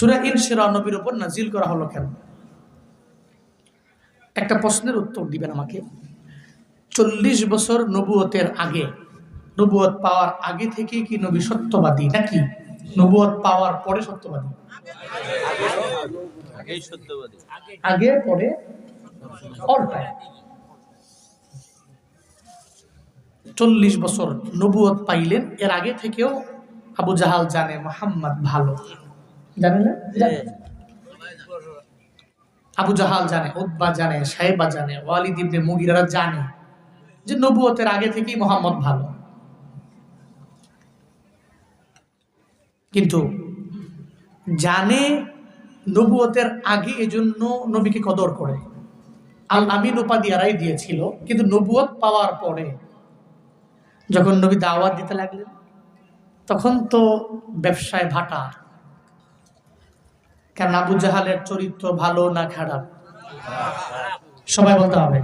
সুরা ইনশিরা নবীর উপর নাজিল করা হলো কেন? একটা প্রশ্নের উত্তর দিবেন আমাকে। চল্লিশ বছর নবুয়তের আগে নবুয়ত পাওয়ার আগে থেকে কি নবী সত্যবাদী নাকি? নবুয়ত পাওয়ার পরে সত্যবাদী? আগে পরে চল্লিশ বছর নবুয়ত পাইলেন এর আগে থেকেও আবু জাহাল জানে মোহাম্মদ ভালো। জানে না? জানে। আবু জাহাল জানে উদ্বা জানে সাহেবা জানে ওয়ালিদ ইবনে মুগিরারা জানে যে নবুয়তের আগে থেকেই মোহাম্মদ ভালো। কিন্তু জানে নবুয়তের আগে এজন্য নবীকে কদর করে। আল আমিন উপাধি এরাই দিয়েছিল কিন্তু নবুয়ত পাওয়ার পরে যখন নবী দাওয়াত দিতে লাগলেন তখন তো ব্যবসায় ভাটা কেন আবু জাহালের চরিত্র ভালো না খারাপ? সবাই বলতে হবে।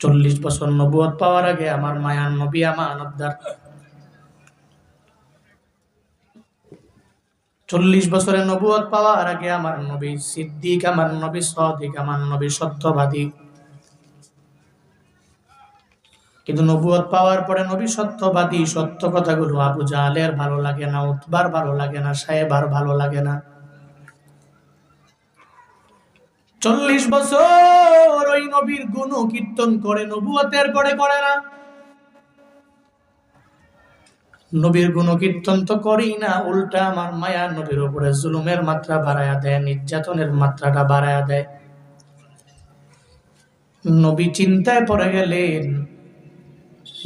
চল্লিশ বছর নবুয়ত পাওয়ার আগে আমার মায়ার নবী আমার চল্লিশ বছরের নবুয়ত পাওয়ার আগে আমার নবী সিদ্দিক, আমার নবী সদিক, আমার নবী সত্যবাদী। কিন্তু নবুয়ত পাওয়ার পরে নবী সত্যবাদী, সত্য কথাগুলো আবু জাহালের ভালো লাগে না, উতবার ভালো লাগে না, সাহেবার ভালো লাগে না। চল্লিশ বছর ওই নবীর গুণ কীর্তন করে নবুয়তের পরে করে না। নবীর গুণ কীর্তন তো করি না, উল্টা আমার মায়া নবীর উপরে জুলুমের মাত্রা বাড়ায়া দেয়, নির্যাতনের মাত্রাটা বাড়ায়া দেয়। নবী চিন্তায় পড়ে গেলেন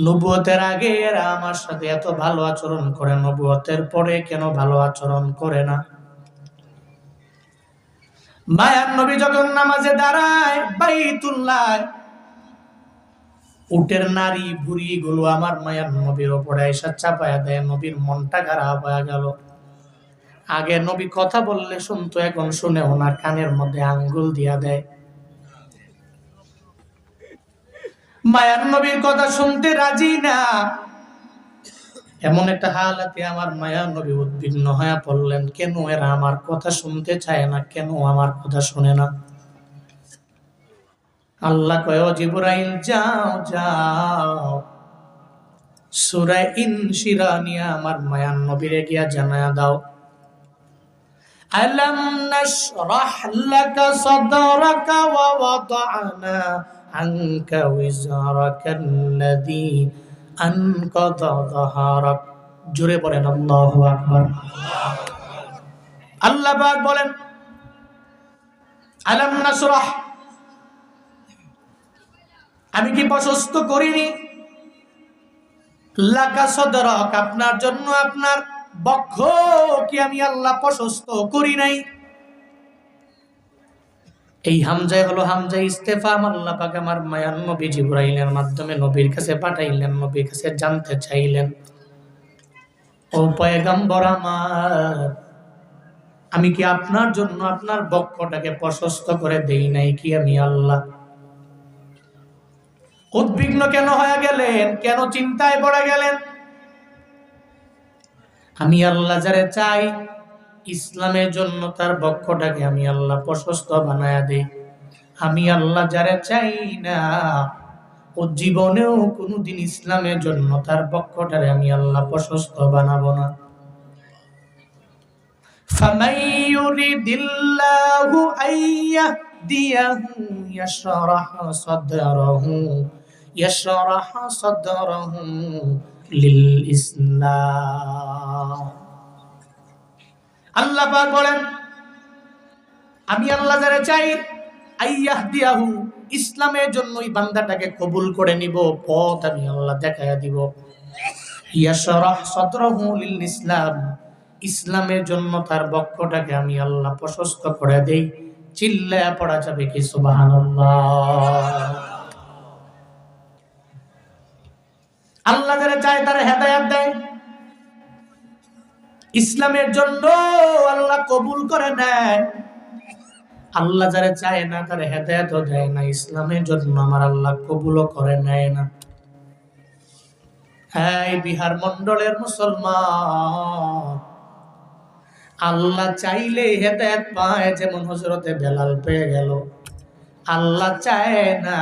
নবুয়তের আগে এরা আমার সাথে এত ভালো আচরণ করে, নবুয়তের পরে কেন ভালো আচরণ করে না? মায়ার নবী যখন নামাজে দাঁড়ায়, বাইতুল্লাহ, উটের নারী বুড়ি গুলো আমার মায়ের নবীর ওপরে এসে চাপায়া দেয়, নবীর মনটা খারাপ হয়ে গেল। আগে নবী কথা বললে শুনতো, এখন শুনে ওনার কানের মধ্যে আঙ্গুল দিয়া দেয়। মায়ার নবীর কথা শুনতে রাজি না। এমন একটা হালাতে আমার মায়ার নবী উদ্বিগ্ন হয়ে পড়লেন, কেন এরা আমার কথা শুনতে চায় না? কেন আমার কথা শুনে না? আল্লাহ কয় জিবরাইল, যাও যাও। সূরা ইনশিরা নিয়ে আমার মায়ার নবীরে গিয়া দাও। আলম নাশরাহ লাকা সাদরাকা ওয়া ওয়াদানা। আনকা উইজরাকাল্লাযী আনকাযা যাহারাক জোরে পড়েন আল্লাহু আকবার। আল্লাহ পাক বলেন, আলম নাশরাহ আমি কি প্রশস্ত করিনি? লাকা সদরক, আপনার জন্য আপনার বক্ষ কি আমি আল্লাহ প্রশস্ত করি নাই? এই হামজায় হলো হামজা ইস্তেফা আল্লাহ পাক আমার মায়ান নবী জিব্রাইলের মাধ্যমে নবীর কাছে পাঠাইলেন, নবীর কাছে জানতে চাইলেন। ও পয়গম্বর আমার, আমি কি আপনার জন্য আপনার বক্ষটাকে প্রশস্ত করে দেই নাই কি আমি আল্লাহ? উদ্বিগ্ন কেন হয়ে গেলেন? কেন চিন্তায় পড়ে গেলেন? আমি আল্লাহ যারে চাই ইসলামের জন্য তার বক্ষটাকে আমি আল্লাহ প্রশস্ত বানায়া দেই আমি আল্লাহ যারে চাই না ও জীবনেও কোনোদিন ইসলামের জন্য তার বক্ষটারে আমি আল্লাহ প্রশস্ত বানাবো না فمن يريد الله أن يهديه يشرح صدره يشرح صدره للإسلام আল্লাহ পাক বলেন, আমি আল্লাহ যারা চাই আইয়াহ দিয়াহু ইসলামের জন্য ওই বান্দাটাকে কবুল করে নিব, পথ আমি আল্লাহ দেখাইয়া দিব। ইয়াশরাহ সদরহু লিল ইসলাম, ইসলামের জন্য তার বক্ষটাকে আমি আল্লাহ প্রশস্ত করে দেই চিল্লায়া পড়া যাবে কি সুবহানাল্লাহ? আল্লাহ যারা চায় তারা হেদায়াত দেয়। ইসলামের জন্য আল্লাহ কবুল করে নেয়। আল্লাহ যারা চায় না, তারা হেদায়াতও দেয় না। ইসলামের জন্য আমার আল্লাহ কবুলও করে নেয় না। হ্যাঁ বিহার মন্ডলের মুসলমান, আল্লাহ চাইলে হেদায়ত পায়, যেমন হজরতে বেলাল পেয়ে গেল। আল্লাহ চায় না,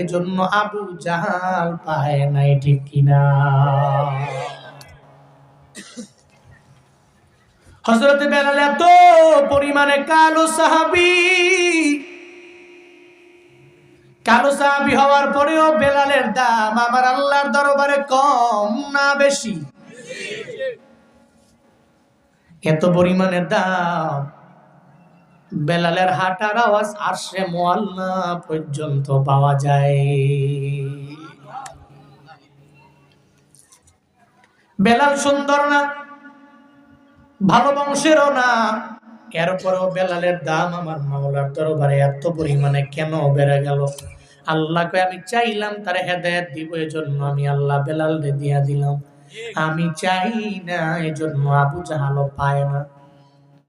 এজন্য আবু জাহাল পায় নাই, ঠিক কিনা? হজরতে বেলাল এত পরিমাণে কালো সাহাবি। কালো সাহাবি হওয়ার পরেও বেলালের দাম আমার আল্লাহর দরবারে কম না বেশি। এত পরিমাণে দাম। বেলালের হাঁটার আওয়াজ আসে মোয়াল্লা পর্যন্ত পাওয়া যায়। বেলাল সুন্দর না? ভালো বংশেরও না। এরপরেও বেলালের দাম আমার মাওলার দরবারে এত পরিমাণে কেন বেড়ে গেল? আল্লাহকে আমি চাইলাম, তার হেদায়ত দিব, এজন্য আমি আল্লাহ বেলাল দিয়া দিলাম। আমি চাই না, এজন্য আবু জাহালও পায় না।